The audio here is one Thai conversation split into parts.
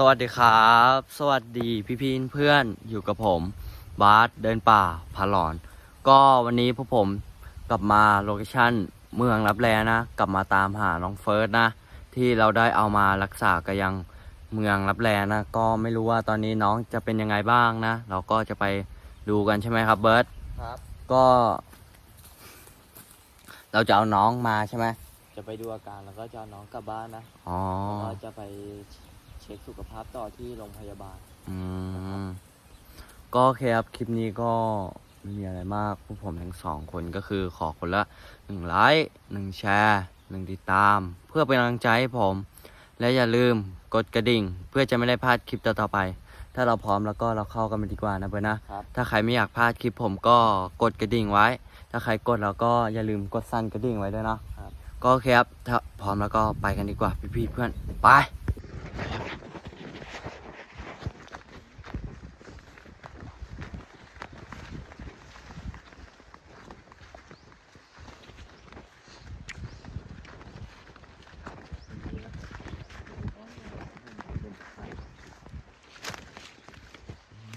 สวัสดีครับ สวัสดีพี่พี่ๆเพื่อนอยู่กับผม บาสเดินป่าพาหลอน ก็วันนี้พวกผมกลับมาโลเคชั่นเมืองรับแลนะ กลับมาตามหาน้องเฟิร์สนะ ที่เราได้เอามารักษากันยังเมืองรับแลนะ ก็ไม่รู้ว่าตอนนี้น้องจะเป็นยังไงบ้างนะ เราก็จะไปดูกันใช่ไหมครับเบิร์ตครับ ก็ เราจะเอาน้องมาใช่ไหมจะไปดูอาการแล้วก็จะเอาน้องกลับบ้านนะอ๋อ แล้วก็จะไป เช็คสุขภาพต่อที่โรงพยาบาล อืม ก็โอเคครับ คลิปนี้ก็ไม่มีอะไรมากพวกผมทั้งสองคนก็คือขอคนละหนึ่งไลค์หนึ่งแชร์หนึ่งติดตาม เพื่อเป็นกำลังใจให้ผม และอย่าลืมกดกระดิ่ง เพื่อจะไม่ได้พลาดคลิปต่อๆไป ถ้าเราพร้อมแล้วก็เราเข้ากันไปดีกว่านะเบอร์นะครับ ถ้าใครไม่อยากพลาดคลิปผมก็กดกระดิ่งไว้ ถ้าใครกดแล้วก็อย่าลืมกดสั่นกระดิ่งไว้ด้วยเนาะครับ ก็โอเคครับถ้าพร้อมแล้วก็ไปกันดีกว่าพี่ๆเพื่อนไป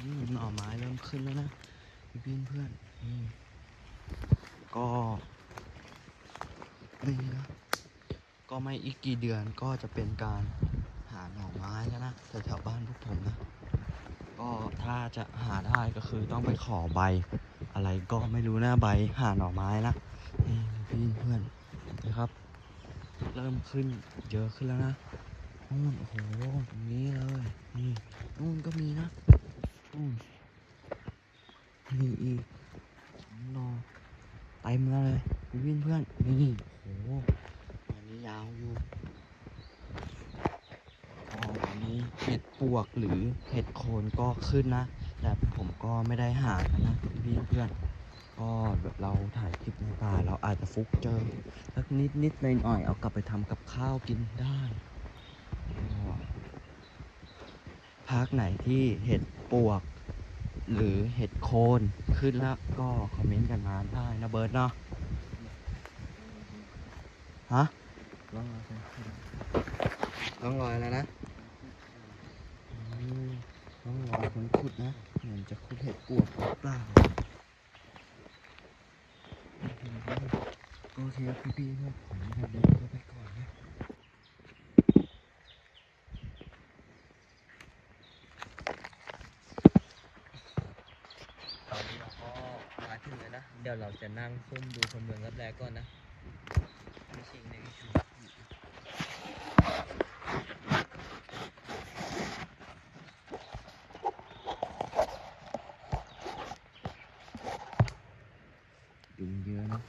อืมหน่อไม้เริ่ม ขึ้นแล้วนะพี่พี่เพื่อนนี่ก็นี่นะก็ไม่อีกกี่เดือนก็จะเป็นการหาหน่อไม้แล้วนะแถวๆบ้านพวกผมนะ ก็ถ้าจะหาได้ก็คือต้องไปขอใบ อะไรก็ไม่รู้นะใบหาหน่อไม้นะนี่พี่เพื่อนนะครับ เริ่มขึ้นเยอะขึ้นแล้วนะนู่นโอ้โหตรงนี้เลยนี่นู่นก็มีนะอื มนี่อีกนอเต็มเลยพี่วินเพื่อนนี่โอ้โหอันนี้ยาวอยู่อ๋ออันนี้เห็ดปวกหรือเห็ดโคนก็ขึ้นนะ แต่ผมก็ไม่ได้หากันนะพี่เพื่อนก็แบบเราถ่ายคลิปในป่าเราอาจจะฟุกเจอสักนิดนิดหน่อยหน่อยๆเอากลับไปทำกับข้าวกินได้ก็ภาคไหนที่เห็ดปวก หรือเห็ดโคนขึ้นแล้วก็คอมเมนต์กันมาได้นะเบิร์ดเนาะฮะลองเอาไปขึ้นต้องรอยแล้วนะอืมต้องรอยคนขุดนะเหมือนจะขุดเห็ดปวกหรือเปล่าโอเคครับพี่ๆครับผมจะเดินเข้าไปก่อนนะตอนนี้เราก็มาถึงแล้วนะ เดี๋ยวเรา จะนั่งซุ่มดูคนเมืองรับแรก่อนนะไม่ชิงในวิชูยุงเยอะนะ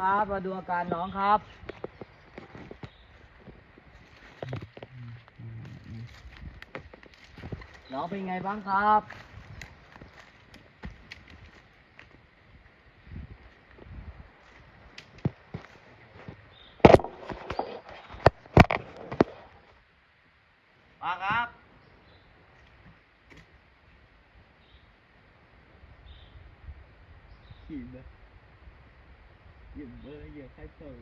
ครับ มาดูอาการน้องครับ น้องเป็นไงบ้างครับป้าครับ ขี่เบอร์ เหยียบเบร์เหยียบใครเปิด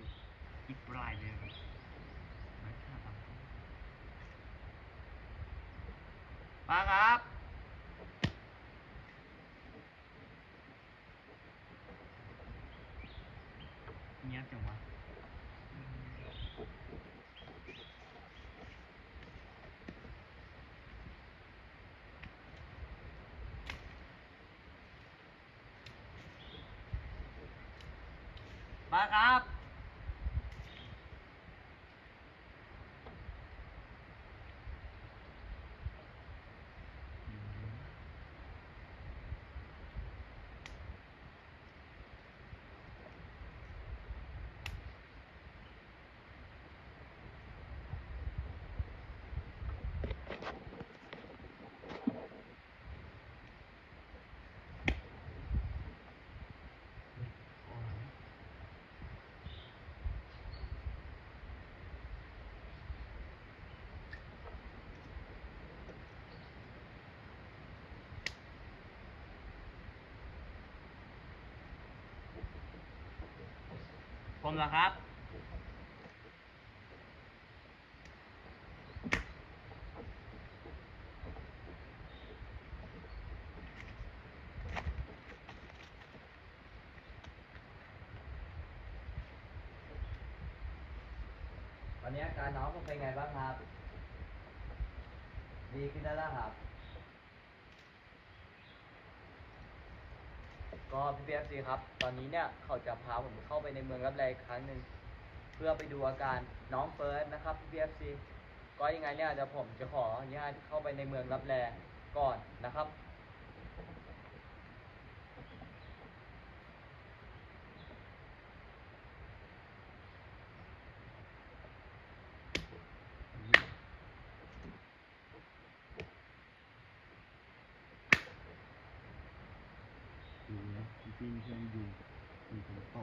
อีกปลายเลยป้าครับ เงียบจังวะ ป้า ผมเหรอครับ วันนี้อาการน้องเป็นไงบ้างครับ ดีขึ้นแล้วล่ะครับ ก็พี่พีเอฟซีครับ ตอนนี้เนี่ยเขาจะพาผมเข้าไปในเมืองรับแลอีกครั้งหนึ่งเพื่อไปดูอาการน้องเฟิร์สนะครับพี่พีเอฟซีก็ยังไงเนี่ยเดี๋ยวผมจะขออนุญาตเข้าไปในเมืองรับแลก่อนนะครับ นะพี่พี่เพื่อ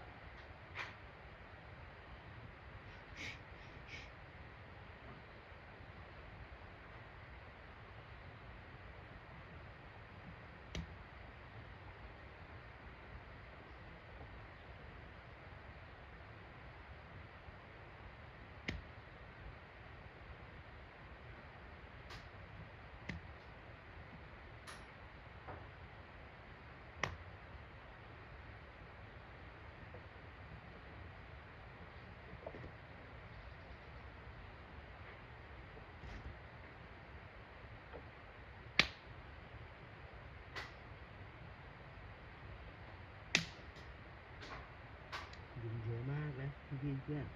พื่อน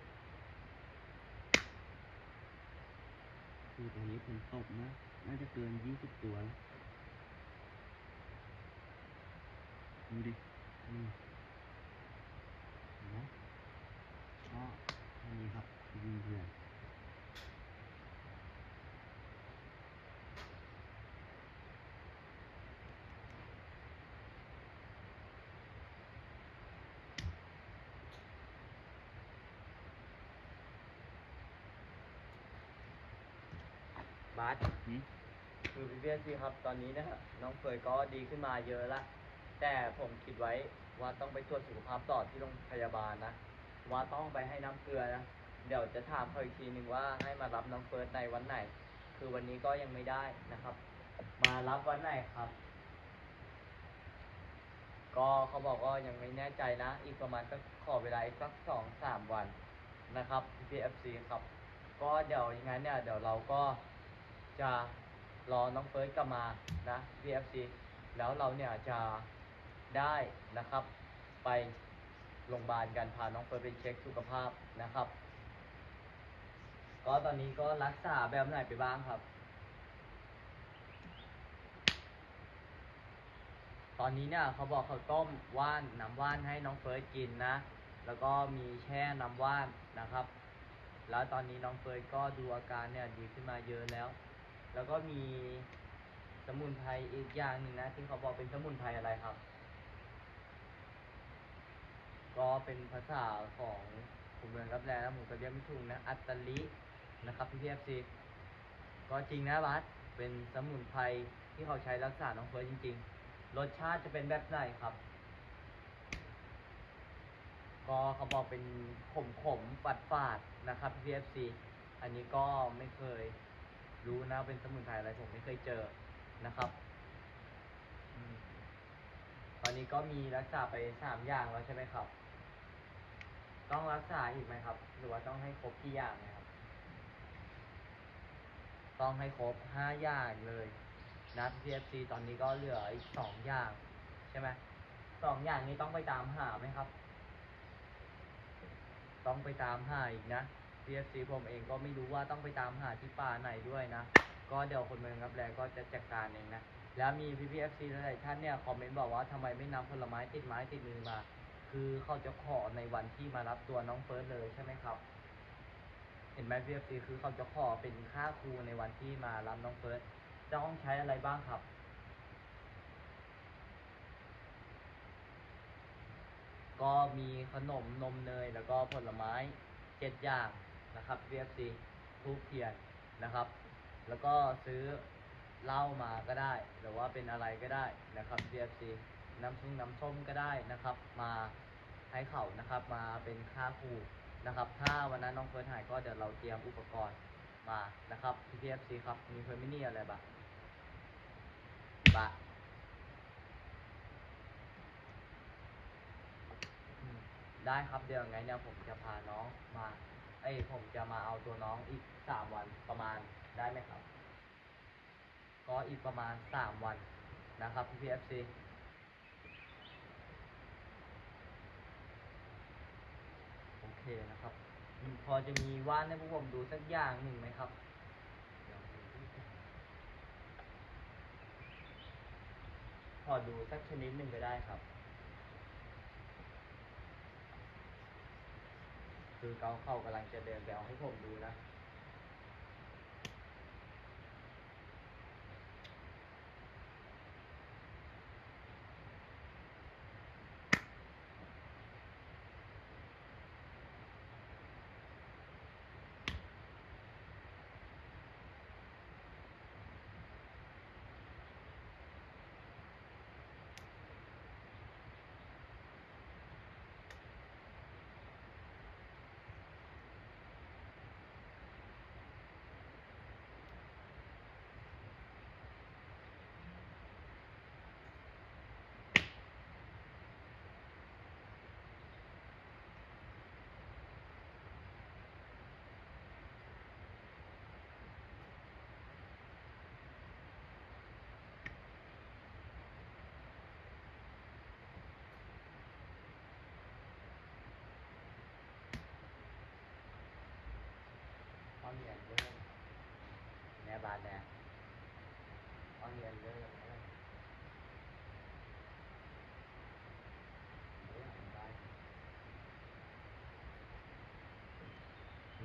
คือตอนนี้ผมตบนะ น่าจะเกินยี่สิบตัวแล้วดูดิอืมห็นไหมก็อันนี้ครับพี่พี่เพื่อน บาสหืมคือพี่เบียซีครับตอนนี้นะฮะน้องเฟยก็ดีขึ้นมาเยอะละ แต่ผมคิดไว้ว่าต้องไปตรวจสุขภาพต่อที่โรงพยาบาลนะ ว่าต้องไปให้น้ำเกลือนะ เดี๋ยวจะถามเขาอีกทีหนึ่งว่าให้มารับน้องเฟิร์สในวันไหน คือวันนี้ก็ยังไม่ได้นะครับ มารับวันไหนครับ ก็เขาบอกว่ายังไม่แน่ใจนะ อีกประมาณก็ขอเวลาอีกสักสองสามวันนะครับ PFC ครับ ก็เดี๋ยวยังไงเนี่ยเดี๋ยวเราก็ จะรอน้องเฟิร์สกลับมานะ PFC แล้วเราเนี่ยจะได้นะครับ ไปโรงพยาบาลกันพาน้องเฟิร์สไปเช็คสุขภาพนะครับ ก็ตอนนี้ก็รักษาแบบไหนไปบ้างครับ ตอนนี้เนี่ยเขาบอกเขาต้มว่านน้ำว่านให้น้องเฟิร์สกินนะ แล้วก็มีแช่น้ำว่านนะครับ แล้วตอนนี้น้องเฟิร์สก็ดูอาการเนี่ยดีขึ้นมาเยอะแล้ว แล้วก็มีสมุนไพรอีกอย่างหนึ่งนะที่เขาบอกเป็นสมุนไพรอะไรครับ ก็เป็นภาษาของผมเมืองรับแลนะผมก็เรียกไม่ถูกนะอัตลินะครับพี่พีเอฟซีก็จริงนะบัสเป็นสมุนไพรที่เขาใช้รักษาน้องเฟิร์สจริง ๆ รสชาติจะเป็นแบบไหนครับ ก็เขาบอกเป็นขมขมฝาดฝาดๆนะครับพี่เอฟซีอันนี้ก็ไม่เคย รู้นะเป็นสมุนไพรอะไรผมไม่เคยเจอนะครับอืมตอนนี้ก็มีรักษาไปสามอย่างแล้วใช่ไหมครับ ต้องรักษาอีกไหมครับ หรือว่าต้องให้ครบที่อย่างนะครับ ต้องให้ครบห้าอย่างเลยนะ PFC ตอนนี้ก็เหลืออีกสองอย่างใช่ไหมสองอย่างนี้ต้องไปตามหาไหมครับ ต้องไปตามหาอีกนะ PFC ผมเองก็ไม่รู้ว่าต้องไปตามหาที่ป่าไหนด้วยนะ ก็เดี๋ยวคนเมืองรับแลก็จะจัดการเองนะ แล้วมี PPFC หลายๆท่านเนี่ยคอมเมนต์บอกว่าทำไมไม่นำผลไม้ติดไม้ติดมือมา คือเขาจะขอในวันที่มารับตัวน้องเฟิร์สเลยใช่ไหมครับ เห็นไหม PFC คือเขาจะขอเป็นค่าครูในวันที่มารับน้องเฟิร์สจะต้องใช้อะไรบ้างครับ ก็มีขนมนมเนยแล้วก็ผลไม้เจ็ดอย่าง นะครับ PFC ทูบเทียนนะครับ แล้วก็ซื้อเหล้ามาก็ได้ หรือว่าเป็นอะไรก็ได้นะครับ PFC น้ำซุงน้ำส้มก็ได้นะครับ มาให้เขานะครับ มาเป็นค่าครูนะครับ ถ้าวันนั้นน้องเฟิร์สหายก็เดี๋ยวเราเตรียมอุปกรณ์มานะครับ PFC ครับ มีเฟอร์มินี่อะไรบ้างบะได้ครับเดี๋ยวไงเนี่ยผมจะพาน้องมา เอ้ยผมจะมาเอาตัวน้องอีกสามวันประมาณได้ไหมครับ ก็อีกประมาณสามวันนะครับ PFC โอเคนะครับ พอจะมีว่านให้พวกผมดูสักอย่างหนึ่งไหมครับพอดูสักชนิดหนึ่งก็ได้ครับ คือเขาเขากำลังจะเดินไปเอาให้ผมดูนะ เอาเหรียญด้วยแน่บาทแน่เอาเหรียญด้วยเอาเหรียญได้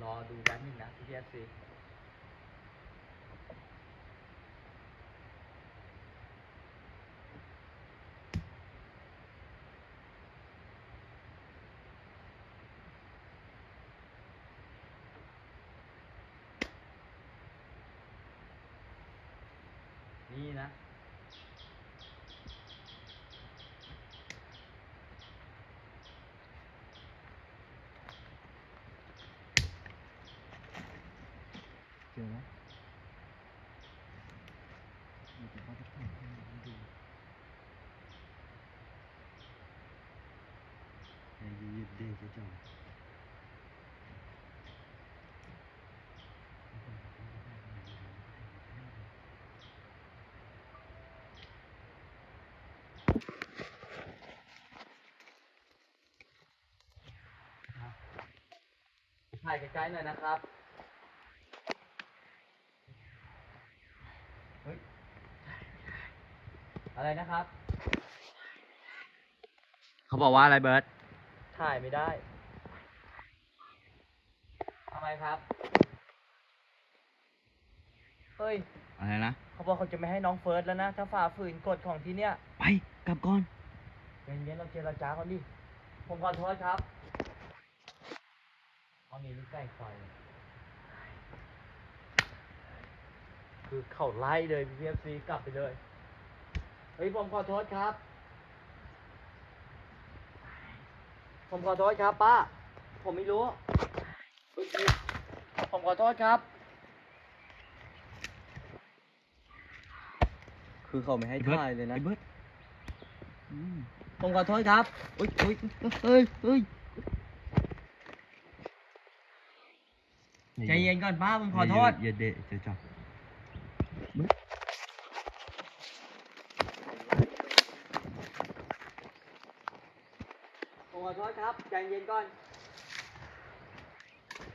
รอ ดูแป๊บนึงนะพี่เอฟซีนี่นะ เจอไหมเดี๋ยวเขาจะถ่ายให้น้องดูไอ้ยืดเด็ก จังถ่ายใกล้ๆหน่อยนะครับ เฮ้ย อะไรนะครับ เขาบอกว่าอะไรเบิร์ต ถ่ายไม่ได้ทำไมครับ เฮ้ย อะไรนะ เขาบอกเขาจะไม่ให้น้องเฟิร์สแล้วนะ ถ้าฝ่าฝืนกฎของที่เนี้ยไป กลับก่อน เย็นๆเราเจรจากันดิ ผมขอโทษครับเอานี้นี่ใกล้ไฟคือเขาไล่เลยพีเอฟซีกลับไปเลย เฮ้ยผมขอโทษครับ ผมขอโทษครับป้า ผมไม่รู้เฮ้ยผมขอโทษครับ คือเขาไม่ให้ไอ้เบิร์ตถ่ายเลยนะ ไอ้เบิร์ตอืมผมขอโทษครับเฮ้ยเฮ้ยเฮ้ยเฮ้ยใจเย็นก่อนป้าผมขอโทษ อย่าเดะจะจับ ผมข อโทษครับ ใจเย็นก่อน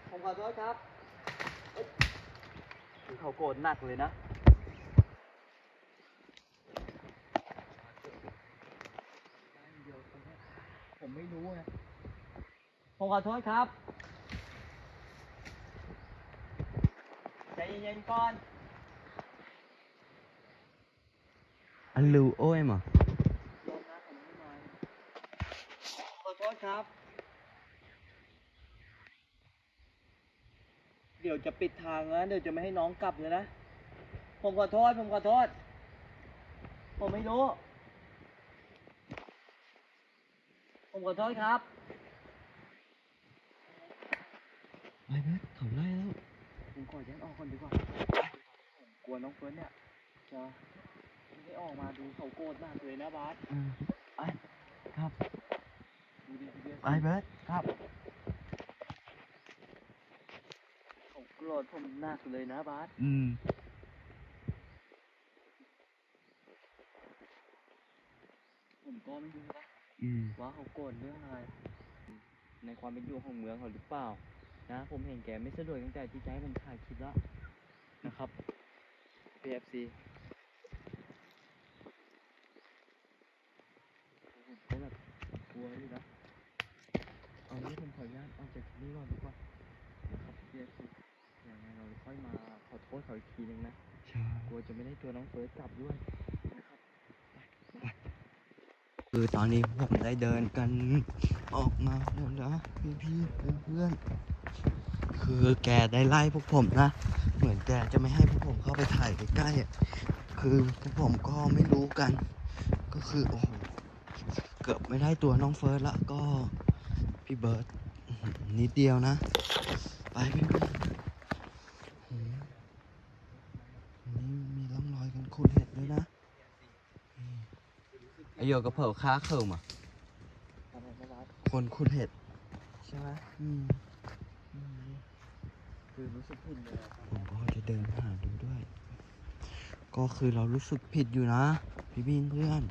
ผมขอโทษครับเอ้ยเขาโกรธหนักเลยนะ ผมไม่รู้ไง ผมขอโทษครับ ใจเย็นๆก่อนอันลูโอ้ยมา ลงนะผมไม่มาขอโทษครับ เดี๋ ยวจะปิดทางนะเดี๋ยวจะไม่ให้น้องกลับเลยนะ ผมขอโทษ ผมขอโทษ ผมไม่รู้ ผมขอโทษครับ ไปเบิร์ตเขาไล่แล้ว ผมขอแยกออกก่อนดีกว่าผมกลัวน้องเฟิร์นเนี่ยจะไม่ได้ออกมาดูเขาโกรธมากเลยนะบาสอืมไปครับดูดิพี่เบียร์ไปเบิร์ตครับ เขา โกรธผมหนักเลยนะบาสอืม ผมก็ไม่รู้นะอืม ว่าเขาโกรธเรื่องอะไร ในความเป็นอยู่ของเมืองเขาหรือเปล่า นะ ผมเห็นแกไม่สะดวกตั้งแต่ที่จะให้ผมถ่ายคลิปแล้วนะครับ PFC ผมก็แบบกลัวอยู่นะ เอางี้ผมขออนุญาตออกจากที่นี่ก่อนดีกว่านะครับ PFC อ ย่างไรเราค่อยมาขอโทษเขาอีกทีนึงนะใช่กลัวจะไม่ได้ตัวน้องเฟิร์สกลับด้วยนะครับคือตอนนี้ผมได้เดินกันออกมาแล้วนะพี่พี่ๆเพื่อนๆคือแกได้ไล่พวกผมนะ เหมือนแกจะไม่ให้พวกผมเข้าไปถ่ายใกล้ๆอะคือพวกผมก็ไม่รู้กัน ก็คือโอ้โหเกือบไม่ได้ตัวน้องเฟิร์สละก็พี่เบิร์ตอื้อหือนิดเดียวนะ ไปพี่เพื่อนหืมนี่มีร่องรอยกันขุดเห็ดด้วยนะไอ โยกับเผาค้าเขิมอะอะไรนะบาสคนขุดเห็ดใช่ไหมอืมอืมคือรู้สึกผิดเลยอะผมก็จะเดินหาดูด้วย ก็คือเรารู้สึกผิดอยู่นะ พี่บินเพื่อน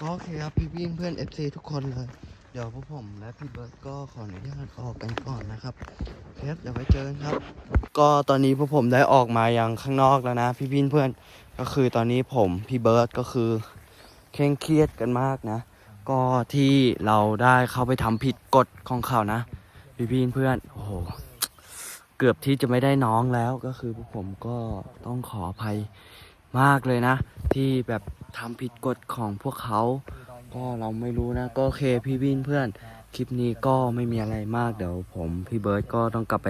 ก็โอเคครับพี่บินเพื่อน FC ทุกคนเลยเดี๋ยวพวกผมและพี่เบิร์ดก็ขออนุญาตออกกันก่อนนะครับเคครับเดี๋ยวไว้เจอกันครับ ก็ตอนนี้พวกผมได้ออกมายังข้างนอกแล้วนะ พี่บินเพื่อนก็คือตอนนี้ผมพี่เบิร์ดก็คือเคร่งเครียดกันมากนะ ก็ที่เราได้เข้าไปทำผิดกฎของเขานะ พี่พี่เพื่อนโอ้โหเกือบที่จะไม่ได้น้องแล้วก็คือพวกผมก็ต้องขออภัยมากเลยนะ ที่แบบทำผิดกฎของพวกเขา ก็เราไม่รู้นะ ก็โอเคพี่วินเพื่อน คลิปนี้ก็ไม่มีอะไรมากเดี๋ยวผมพี่เบิร์ดก็ต้องกลับไป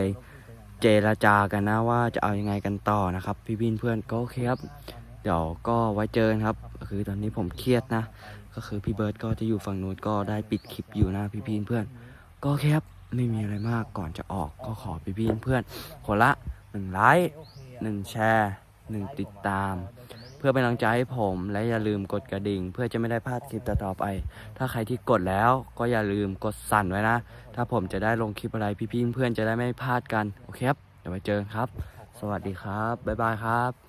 เจรจากันนะว่าจะเอายังไงกันต่อนะครับ พี่วินเพื่อนก็โอเคครับ เดี๋ยวก็ไว้เจอกันครับ คือตอนนี้ผมเครียดนะ ก็คือพี่เบิร์ดก็จะอยู่ฝั่งนู้นก็ได้ปิดคลิปอยู่นะพี่พีนเพื่อน ก็โอเคครับไม่มีอะไรมากก่อนจะออกก็ขอพี่พีนเพื่อนคนละหนึ่งไลค์หนึ่งแชร์หนึ่งติดตาม เพื่อเป็นกำลังใจให้ผมและอย่าลืมกดกระดิ่ง เพื่อจะไม่ได้พลาดคลิปต่อๆไป ถ้าใครที่กดแล้วก็อย่าลืมกดสั่นไว้นะ ถ้าผมจะได้ลงคลิปอะไรพี่ๆเพื่อนๆจะได้ไม่พลาดกัน โอเคครับ เดี๋ยวไปเจอกันครับ สวัสดีครับ บ๊ายบายครับ